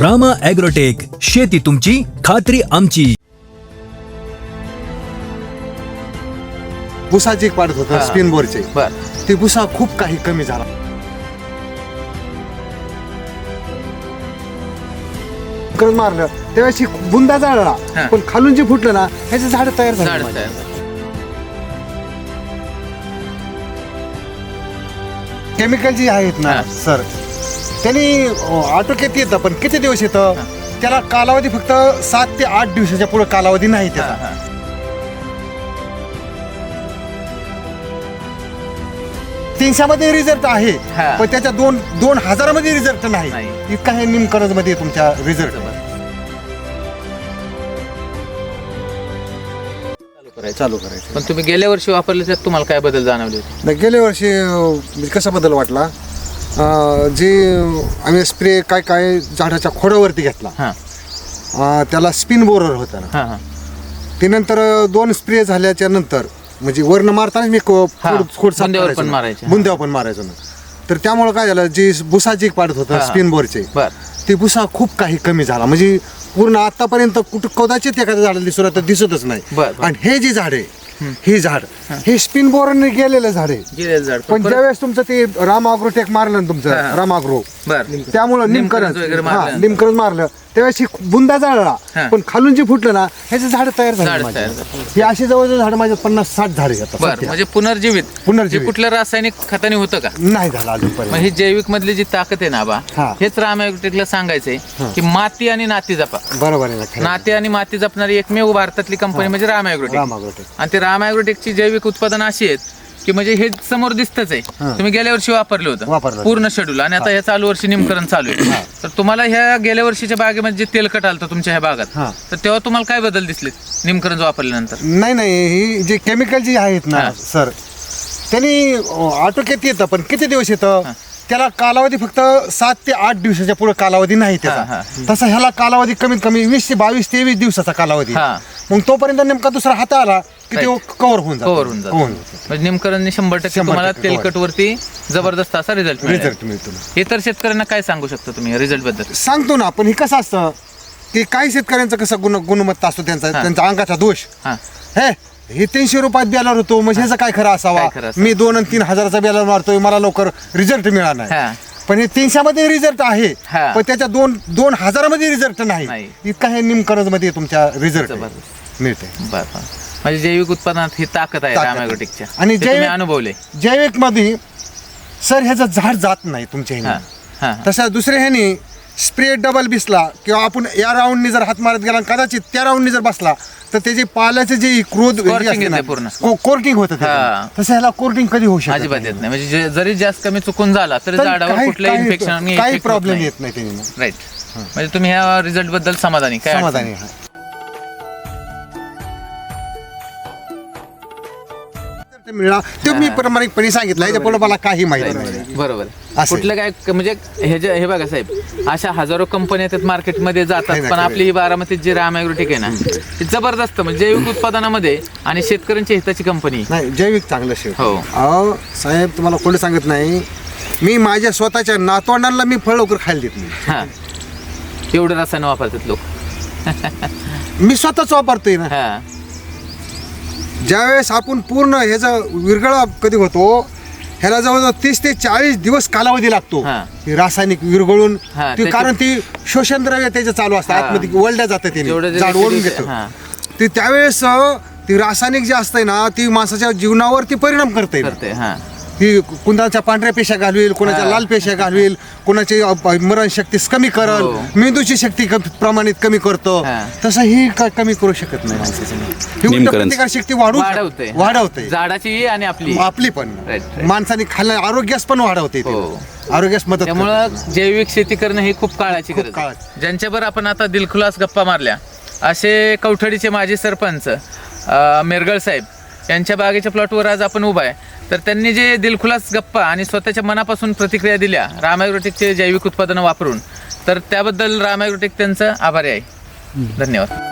Rama agrotech शेती तुमची खात्री आमची भुसाचे एक पाडत होतं हा. स्पिन बोरचे बर ते भुसा खूप काही कमी झाला करत मारलं त्यावेळेस ही बुंदा जाळला हा. पण खालून जे फुटलं ना ह्याचे झाड तयार झाड झाले माझे. केमिकल जे आहेत ना हा. सर त्यांनी ऑटोकेत येतं पण किती दिवस येतं त्याला कालावधी फक्त सात ते आठ दिवसाच्या पुढे कालावधी नाही हा. तीनशेमध्ये रिझल्ट आहे हा. पण त्याच्या दोन दोन हजारामध्ये रिझल्ट नाही नाही. इतका हे निमकरजमध्ये तुमच्या रिझल्ट चालू करायचं. चालू करायचं पण तुम्ही गेल्या वर्षी वापरले त्यात तुम्हाला काय बदल जाणवले होते नाही, गेल्या वर्षी अं, म्हणजे कसा बदल वाटला जे आम्ही स्प्रे काय काय झाडाच्या खोडावरती घेतला. हा. त्याला स्पिन बोरर होता ना. ते नंतर दोन स्प्रे झाल्याच्यानंतर म्हणजे वरनं मारताना मी बुंद्यावर पण. मारायचे. बुंद्यावर पण मारायचो ना. तर त्यामुळे काय झालं जे बुसाचे पाडत हा, होतं. स्पिन बोरचे बर. ते भुसा खूप काही कमी झाला. म्हणजे पूर्ण आतापर्यंत कुठं कदाचित एखाद्या झाडाला दिसू तर दिसतच नाही. आणि हे जे झाड आहे हे झाड. हे. स्पिन बोरने गेलेलं झाड आहे. गेलेलं झाड. पण ज्यावेळेस तुमचं ते राम अग्रोटेक मारलं ना तुमचं. राम अग्रो बर. त्यामुळं वगैरे हा मारलं. निमकरंज मारलं त्यावेळेस ही बुंदा जाळला हा. पण खालून जे फुटलं ना ह्याचे झाड तयार झाड झाले माझे. तयार. हे असे जवळजवळ झाड माझ्या पन्नास साठ झाडे बर सध्या. म्हणजे पुनर्जीवित पुनर्जीवित. जे कुठल्या रासायनिक खताने होतं का नाही झालं मग अजूनपर्यंत ही जैविक मधली जी ताकद आहे ना बा हा. हेच राम ॲग्रोटेकला सांगायचंय की माती आणि नाती जपा बरोबर आहे ना खरं. नाते आणि माती जपणारी एकमेव भारतातली कंपनी म्हणजे राम ॲग्रोटेक राम अग्रोटेक आणि ते राम ॲग्रोटेकची जैविक उत्पादन अशी आहेत की म्हणजे हे समोर दिसतच आहे हा. तुम्ही गेल्या वर्षी वापरलं होतं. पूर्ण शेड्यूल आणि आता हे चालू वर्षी निमकरण चालू आहे तर तुम्हाला ह्या गेल्या वर्षीच्या बागेमध्ये जे तेलकट आलं होतं तुमच्या ह्या भागात हा. तर तेव्हा तुम्हाला काय बदल दिसले निमकरण वापरल्यानंतर नाही नाही ही जे केमिकल जे आहेत ना हा. सर त्यांनी ऑटोकेत येतं पण किती दिवस येतं त्याला कालावधी फक्त सात ते आठ दिवसाच्या पुढे कालावधी नाही हा. त्याचा तसा ह्याला कालावधी कमीत कमी वीस ते बावीस तेवीस दिवसाचा कालावधी हा. मग तोपर्यंत नेमका दुसरा हात आला की ते Right. कव्हर होऊन जातं. कव्हर होऊन जातं म्हणजे शंभर टक्के तुम्हाला cover. तेलकट वरती जबरदस्त असा रिझल्ट रिझल्ट मिळतो इतर शेतकऱ्यांना काय सांगू शकता तुम्ही रिझल्टबद्दल सांगतो ना पण हे कसं असतं की काही शेतकऱ्यांचं कसं गुण गुणवत्ता असतो त्यांचा हा. त्यांचा अंगाचा दोष हा हे हे तीनशे रुपयात बियाला होतो म्हणजे ह्याचा काय खरं असावा काय खरं असावं? मी दोन आणि तीन हजाराचा बियाला मारतोय मला लवकर रिझल्ट मिळाला नाही पण हे तीनशे मध्ये रिझल्ट आहे हा. पण त्याच्या दोन दोन हजारामध्ये रिझल्ट नाही नाही. इतका हे निमकरजमध्ये तुमच्या रिझल्ट जबरदस्त. मिळते. बर बर. म्हणजे जैविक उत्पादनात ही ताकद आहे ताकद आणि तुम्ही जैविक- अनुभवले. जैविकमध्ये सर ह्याचं झाड जात नाही तुमच्या हा ह्याने हा. तसं दुसऱ्या ह्याने स्प्रे डबल बिसला किंवा आपण या राऊंडनी जर हात मारत गेला आणि कदाचित त्या राऊंडनी जर बसला तर त्याचे पाल्याचे जे क्रोध Scorching येते पूर्ण. कोर्टिंग होतं हा. तसं ह्याला कोर्टिंग कधी होऊ शकत अजिबात येत नाही. म्हणजे जे- जरी जास्त कमी चुकून झाला तरी तर झाडावर काही- कुठल्याही काही- इन्फेक्शन काही प्रॉब्लेम येत नाही त्याने राईट म्हणजे तुम्ही ह्या रिझल्टबद्दल समाधानी. काय अडचण? समाधानी आहे. मिळाला ते मी प्रामाणिकपणे सांगितलं. याच्यापुढे मला काही माहिती नाही? बरोबर असं. कुठलं काय क- म्हणजे हे जे हे बघा साहेब अशा हजारो कंपन्या येतात मार्केटमध्ये जातात पण आपली ही बारामतीत जी राम ॲग्रोटेक आहे ना ती जबरदस्त म्हणजे जैविक उत्पादनामध्ये आणि शेतकऱ्यांच्या हिताची कंपनी. नाही जैविक चांगलं शेत. हो. अहो साहेब तुम्हाला कोणी सांगत नाही मी माझ्या स्वतःच्या नातवंडांना मी फळ लवकर खायला देत नाही. हा. एवढं रसायन वापरतात लोक. मी स्वतःच वापरतोय ना. हा. ज्यावेळेस आपण पूर्ण ह्याचा विरगळा कधी होतो ह्याला जवळजवळ तीस ते चाळीस दिवस कालावधी लागतो हा. रासायनिक विरघळून हा, ते कारण ती शोषण द्रव्य त्याचं चालू असतं हा. आतमध्ये वळल्या जातं जेवढं त्याने जे झाड ओढून acidity- घेतं. ते त्यावेळेस अं, ती रासायनिक जे असतंय ना ती माणसाच्या जीवनावरती परिणाम करते करते हा ती कुणाच्या पांढऱ्या पेशा घालवेल कोणाच्या हा. लाल पेशा घालवेल कोणाची मरण शक्ती कमी करल हो. मेंदूची शक्ती क- प्रमाणित कमी करतो हा. तसं ही क- कमी करू शकत नाही माणसाचं ही. प्रतिकार शक्ती वाढू वाढवते वाढवते झाडाची आणि आपली आपली पण. माणसाने खाल्ल्या आरोग्यास पण वाढवते. हो. आरोग्यास मदत करते. त्यामुळं जैविक शेती करणं ही खूप काळाची गरज. ज्यांच्यावर आपण आता दिलखुलास गप्पा मारल्या असे कवठडीचे माजी सरपंच मेरगळ साहेब यांच्या बागेच्या प्लॉटवर आज आपण उभा आहे तर त्यांनी जे दिलखुलास गप्पा आणि स्वतःच्या मनापासून प्रतिक्रिया दिल्या रामायग्रोटेकचे जैविक उत्पादनं वापरून तर त्याबद्दल रामायग्रोटेक त्यांचं आभारी आहे. धन्यवाद.